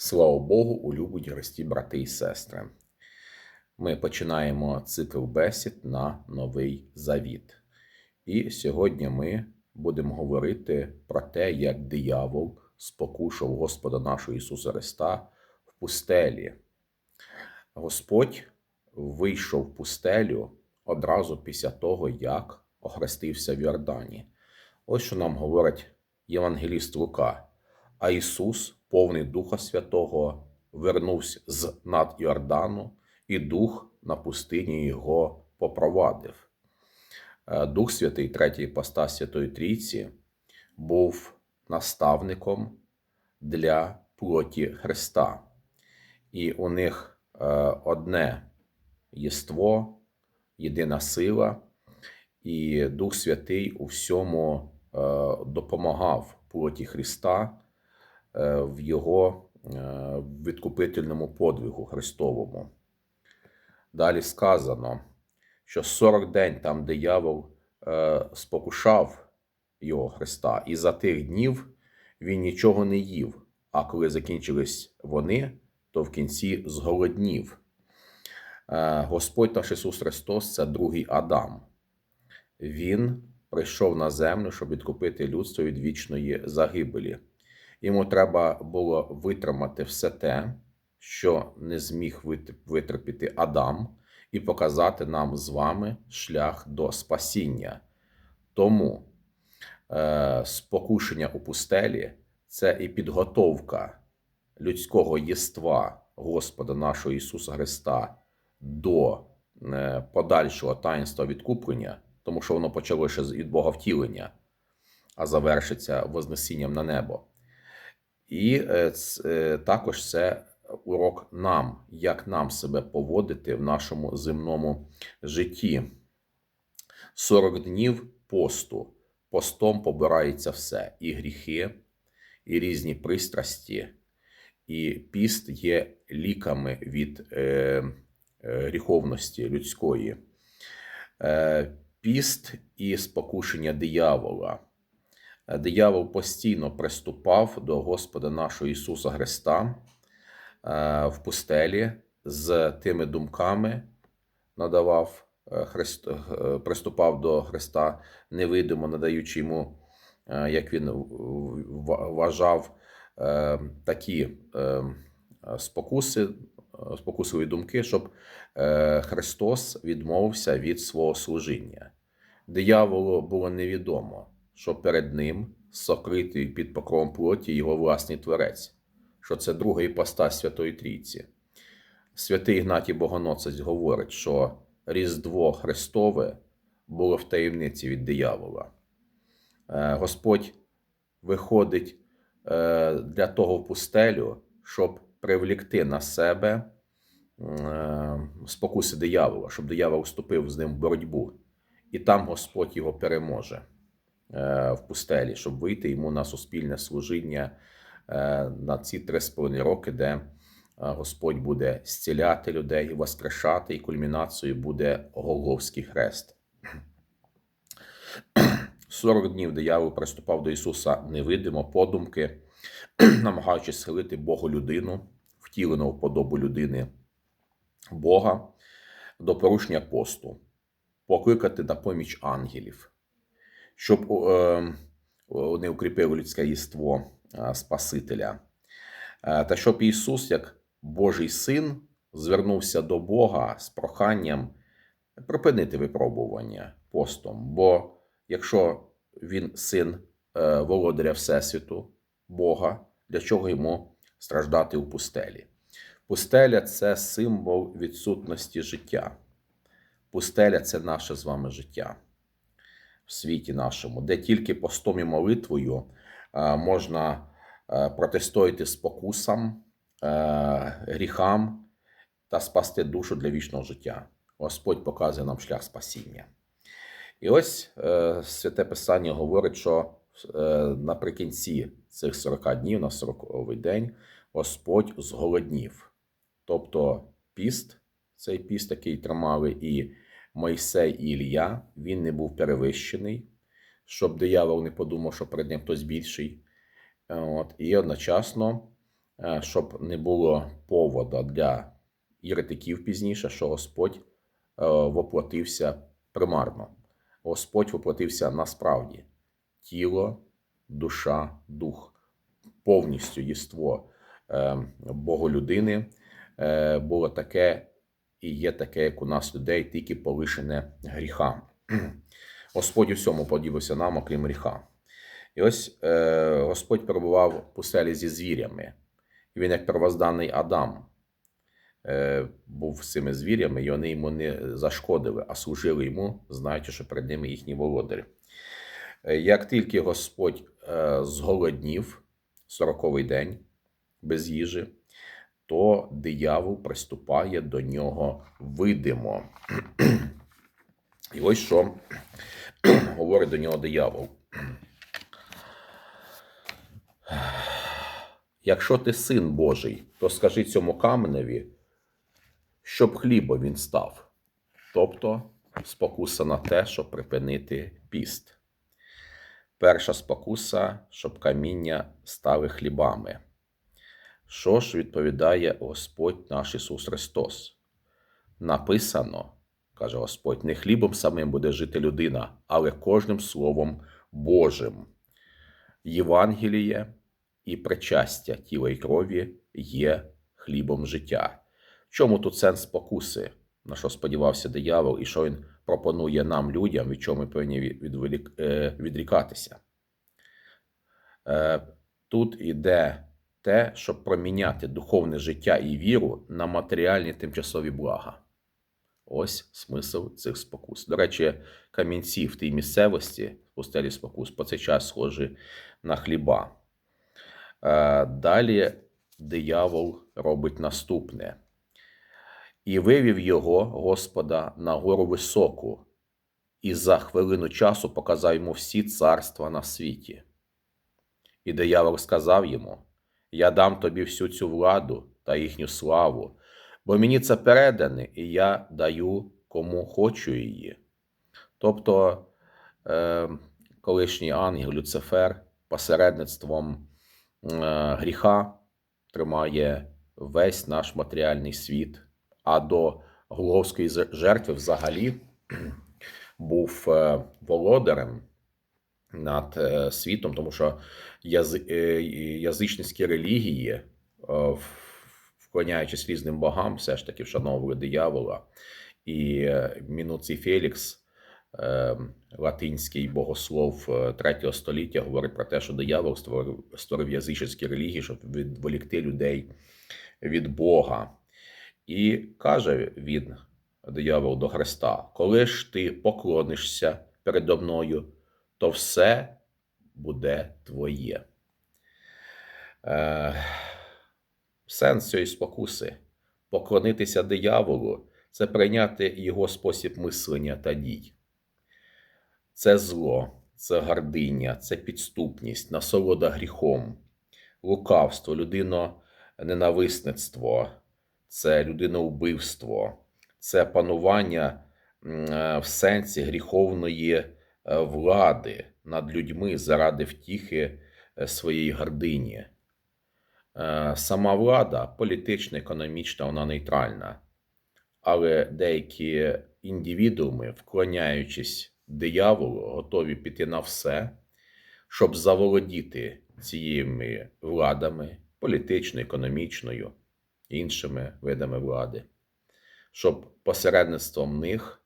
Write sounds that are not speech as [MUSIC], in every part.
Слава Богу, улюблені Христі, брати і сестри. Ми починаємо цикл бесід на новий завіт. І сьогодні ми будемо говорити про те, як диявол спокушав Господа нашого Ісуса Христа в пустелі. Господь вийшов в пустелю одразу після того, як охрестився в Йордані. Ось що нам говорить Євангеліст Лука. А Ісус, повний Духа Святого, вернувся з над Йордану, і Дух на пустині його попровадив. Е, Дух Святий, третій поста Святої Трійці, був наставником для плоті Христа. І у них е, одне єство, єдина сила, і Дух Святий у всьому е, допомагав плоті Христа в його е, відкупительному подвигу Христовому. Далі сказано, що 40 день там диявол е, спокушав його Христа, і за тих днів він нічого не їв. А коли закінчились вони, то в кінці зголоднів. Е, Господь наш Ісус Христос це другий Адам. Він прийшов на землю, щоб відкупити людство від вічної загибелі. Йому треба було витримати все те, що не зміг витерпіти Адам, і показати нам з вами шлях до спасіння. Тому е, спокушення у пустелі це і підготовка людського єства Господа нашого Ісуса Христа до е, подальшого таїнства відкуплення, тому що воно почало ще з- від Бога втілення, а завершиться Вознесінням на небо. І е, е, також це урок нам, як нам себе поводити в нашому земному житті. 40 днів посту. Постом побирається все: і гріхи, і різні пристрасті, і піст є ліками від е, е, гріховності людської. Е, піст і спокушення диявола. Е, Диявол постійно приступав до Господа нашого Ісуса Христа е, в пустелі з тими думками, надавав е, Христ, приступав до Христа, невидимо надаючи йому, як він вважав, такі спокуси, спокусливі думки, щоб Христос відмовився від свого служіння. Дияволу було невідомо, що перед ним сокритий під покровом плоті його власний творець, що це друга іпостась Святої Трійці. Святий Ігнатій Богоноцець говорить, що Різдво Христове було в таємниці від диявола. Е, Господь виходить е, для того в пустелю, щоб привлікти на себе е, спокуси диявола, щоб диявол вступив з ним в боротьбу. І там Господь його переможе в пустелі, щоб вийти йому на суспільне служіння е, на ці три з половиною роки, де е, Господь буде зціляти людей, воскрешати, і кульмінацією буде Голговський хрест. [CLEARS THROAT] 40 днів диявол приступав до Ісуса невидимо, подумки, [CLEARS THROAT] намагаючись схилити Богу людину, втілену в подобу людини Бога, до порушення посту, покликати на поміч ангелів, щоб вони укріпили людське єство Спасителя. Е, Та щоб Ісус, як Божий син, звернувся до Бога з проханням припинити випробування постом. Бо якщо він син е, володаря Всесвіту, Бога, для чого йому страждати у пустелі? Пустеля це символ відсутності життя. Пустеля це наше з вами життя в світі нашому, де тільки постом і молитвою е, можна е, протистояти спокусам, е, гріхам та спасти душу для вічного життя. Господь показує нам шлях спасіння. І ось святе Писання говорить, що наприкінці цих 40 днів, на 40-й день, Господь зголоднів. Тобто піст, цей піст, який тримали і Мойсей, і Ілля, він не був перевищений, щоб диявол не подумав, що перед ним хтось більший. От, і одночасно е, щоб не було повода для єретиків пізніше, що Господь е, воплотився примарно. Господь воплотився насправді тіло, душа, дух, повністю єство е, Боголюдини е, було таке і є таке, як у нас людей, тільки полишене гріха. [CLEARS THROAT] Господь у всьому поділився нам, окрім гріха. І ось е, Господь перебував в пустелі зі звірями. І він, як первозданний Адам, е, був з цими звірями, і вони йому не зашкодили, а служили йому, знаючи, що перед ними їхній володар. Е, Як тільки Господь е, зголоднів, 40-й день без їжі, то диявол приступає до нього видимо. І ось що говорить до нього диявол. Якщо ти син Божий, то скажи цьому каменеві, щоб хлібом він став. Тобто спокуса на те, щоб припинити піст. Перша спокуса, щоб каміння стали хлібами. Що ж відповідає Господь наш Ісус Христос? Написано, каже Господь, не хлібом самим буде жити людина, але кожним Словом Божим. Євангеліє і причастя тіла і крові є хлібом життя. В чому тут сенс спокуси, на що сподівався диявол, і що він пропонує нам, людям, від чого ми повинні е, відрікатися? Е, Тут іде те, щоб проміняти духовне життя і віру на матеріальні тимчасові блага. Ось смисл цих спокус. До речі, камінці в тій місцевості, пустелі спокус, по цей час схожі на хліба. Е, Далі диявол робить наступне. І вивів його, Господа, на гору високу, і за хвилину часу показав йому всі царства на світі. І диявол сказав йому: Я дам тобі всю цю владу та їхню славу, бо мені це передане, і я даю кому хочу її. Тобто, е, колишній ангел Люцифер посередництвом е, гріха тримає весь наш матеріальний світ, а до Голговської жертви взагалі [CLEARS THROAT] був е, володарем над е, світом, тому що е, язичницькі релігії, е, вклоняючись різним богам, все ж таки вшановували диявола. І Мінуцій Фелікс, латинський богослов е, 3 століття, говорить про те, що диявол створив, створив язичницькі релігії, щоб відволікти людей від Бога. І каже він, диявол до Христа: коли ж ти поклонишся передо мною, то все буде твоє. Е, сенс цієї спокуси поклонитися дияволу це прийняти його спосіб мислення та дій. Це зло, це гординя, це підступність, насолода гріхом, лукавство, людиноненависництво, це людиноубивство, це панування е, в сенсі гріховної влади над людьми заради втіхи е, своєї гордині. Е, Сама влада політична, економічна, вона нейтральна. Але деякі індивідууми, вклоняючись дияволу, готові піти на все, щоб заволодіти цією владами політичною, економічною, іншими видами влади, щоб посередництвом них е,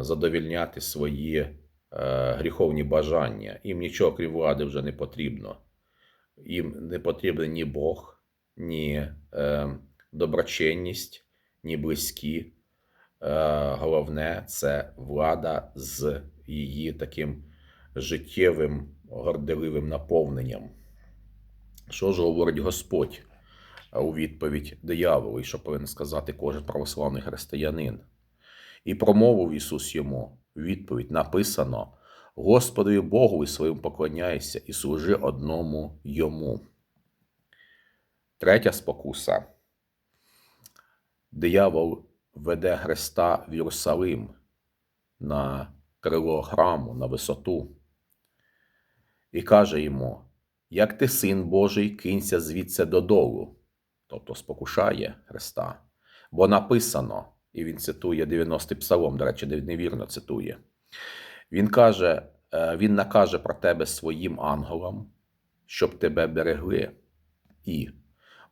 задовільняти свої е, гріховні бажання. Їм нічого крім влади вже не потрібно. Їм не потрібен ні Бог, ні е, доброчинність, ні близькі. Е, головне це влада з її таким життєвим горделивим наповненням. Що ж говорить Господь у відповідь дияволу, і що повинен сказати кожен православний християнин? І промовив Ісус йому відповідь написано: Господові Богові своїм поклоняйся і служи одному йому. Третя спокуса. Диявол веде Христа в Єрусалим на крило храму, на висоту, і каже йому: як ти син Божий, кинься звідси додолу, тобто спокушає Христа. Бо написано, і він цитує 90-й псалом, до речі, невірно цитує. Він каже, е, він накаже про тебе своїм ангелам, щоб тебе берегли, і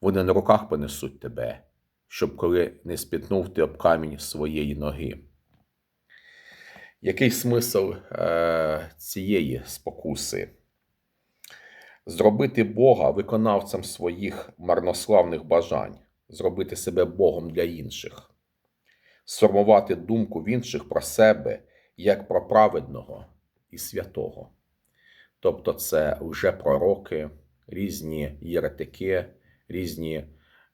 вони на руках понесуть тебе, щоб коли не спітнув ти об камінь своєї ноги. Який смисл е, цієї спокуси? Зробити Бога виконавцем своїх марнославних бажань, зробити себе Богом для інших, сформувати думку в інших про себе як про праведного і святого. Тобто, це вже пророки, різні єретики, різні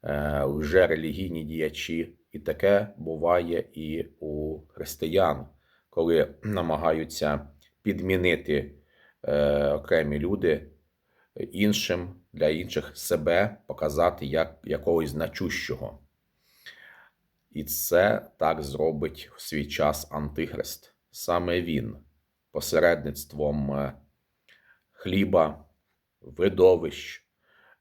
е, вже релігійні діячі, і таке буває і у християн коли намагаються підмінити е, окремі люди іншим для інших себе показати як якогось значущого. І це так зробить в свій час Антихрист. Саме він посередництвом е, хліба, видовищ,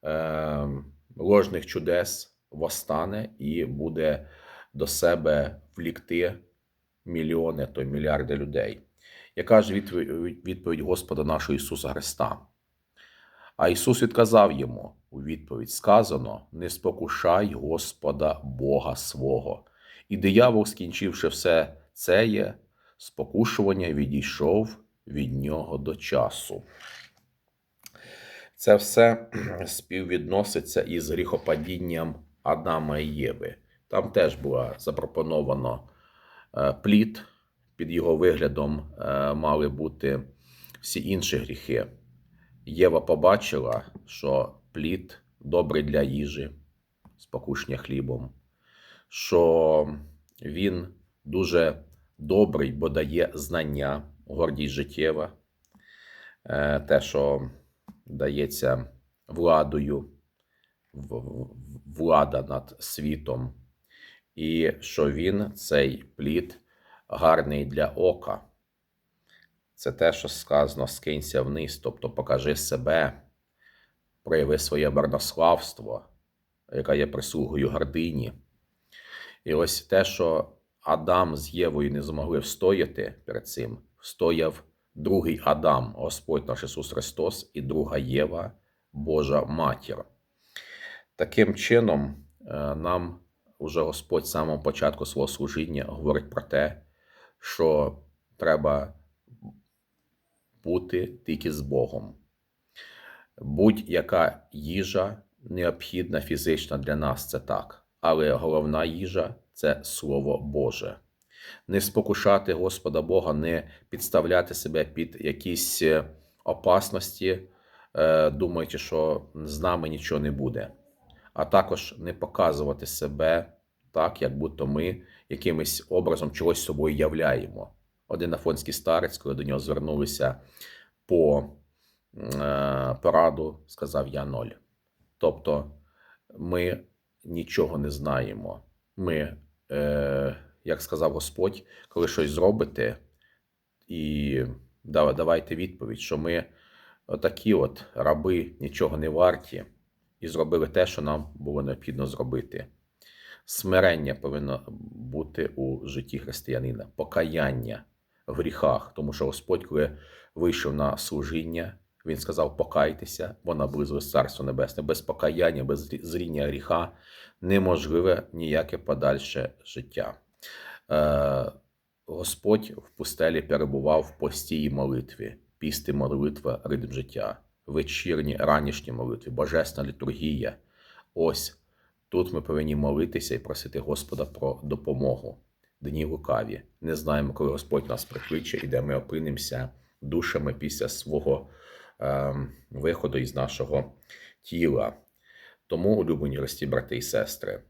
е, ложних чудес восстане і буде до себе влікти мільйони, то мільярди людей. Яка ж відповідь Господа нашого Ісуса Христа? А Ісус відказав йому у відповідь: сказано: Не спокушай Господа Бога свого. І диявол, скінчивши все це є, спокушування відійшов від нього до часу. Це все [CLEARS THROAT] співвідноситься із гріхопадінням Адама і Єви. Там теж було запропоновано Е, плід, під його виглядом е, мали бути всі інші гріхи. Єва побачила, що плід добрий для їжі, спокушення хлібом, що він дуже добрий, бо дає знання, гордість життєва, е, те, що дається владою, влада над світом і що він, цей плід, гарний для ока. Це те, що сказано, скинься вниз, тобто покажи себе, прояви своє барнославство, яке є прислугою гордині. І ось те, що Адам з Євою не змогли встояти перед цим, встояв другий Адам, Господь наш Ісус Христос, і друга Єва, Божа Матір. Таким чином, е, нам уже Господь з самого початку свого служіння говорить про те, що треба бути тільки з Богом. Будь-яка їжа необхідна фізична для нас, це так. Але головна їжа це Слово Боже. Не спокушати Господа Бога, не підставляти себе під якісь е, опасності, е, думаючи, що з нами нічого не буде а також не показувати себе так, як будто ми якимось образом чогось собою являємо. Один афонський старець, коли до нього звернулися по е, пораду, сказав я ноль. Тобто ми нічого не знаємо. Ми, е, як сказав Господь, коли щось зробите, і давайте відповідь, що ми отакі от раби нічого не варті і зробили те, що нам було необхідно зробити. Смирення повинно бути у житті християнина, покаяння в гріхах, тому що Господь, коли вийшов на служіння, Він сказав: покайтеся, бо наблизилось Царство Небесне. Без покаяння, без зріння гріха неможливе ніяке подальше життя. Е, Господь в пустелі перебував в постій молитві, пісти молитва ритм життя вечірні, ранішні молитви, божественна літургія. Ось тут ми повинні молитися і просити Господа про допомогу. Дні лукаві. Не знаємо, коли Господь нас прикличе і де ми опинимося душами після свого е, виходу із нашого тіла. Тому, улюблені рості, брати і сестри,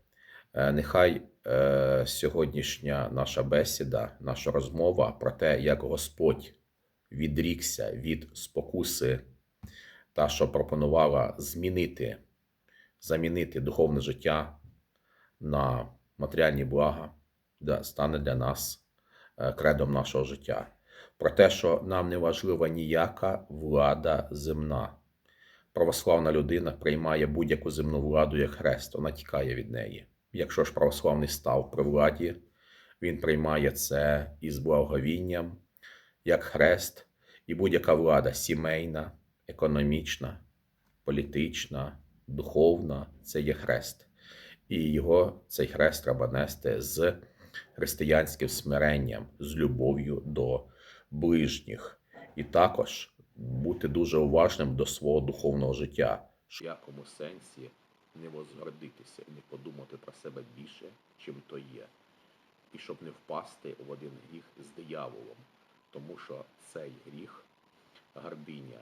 е, нехай е, сьогоднішня наша бесіда, наша розмова про те, як Господь відрікся від спокуси та що пропонувала змінити, замінити духовне життя на матеріальні блага, стане для нас е, кредом нашого життя. Про те, що нам не важлива ніяка влада земна, православна людина приймає будь-яку земну владу як хрест, вона тікає від неї. Якщо ж православний став при владі, він приймає це із благовінням, як хрест, і будь-яка влада сімейна, економічна, політична, духовна це є хрест. І його цей хрест треба нести з християнським смиренням, з любов'ю до ближніх, і також бути дуже уважним до свого духовного життя. В якому сенсі не возгордитися і не подумати про себе більше, чим то є, і щоб не впасти в один гріх з дияволом, тому що цей гріх, гординя,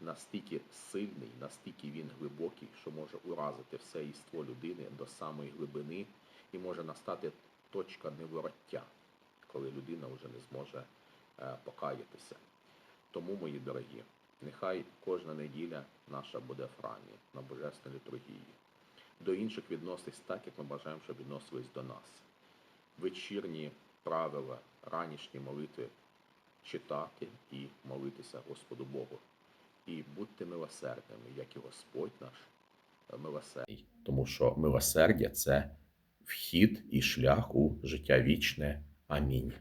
настільки сильний, настільки він глибокий, що може уразити все єство людини до самої глибини, і може настати точка невороття, коли людина вже не зможе е, покаятися. Тому, мої дорогі, нехай кожна неділя наша буде в храмі на Божественній літургії. До інших відноситись так, як ми бажаємо, щоб відносились до нас. Вечірні правила, ранішні молитви читати і молитися Господу Богу. І будьте милосердними, як і Господь наш милосердний. Тому що милосердя це вхід і шлях у життя вічне. Амінь.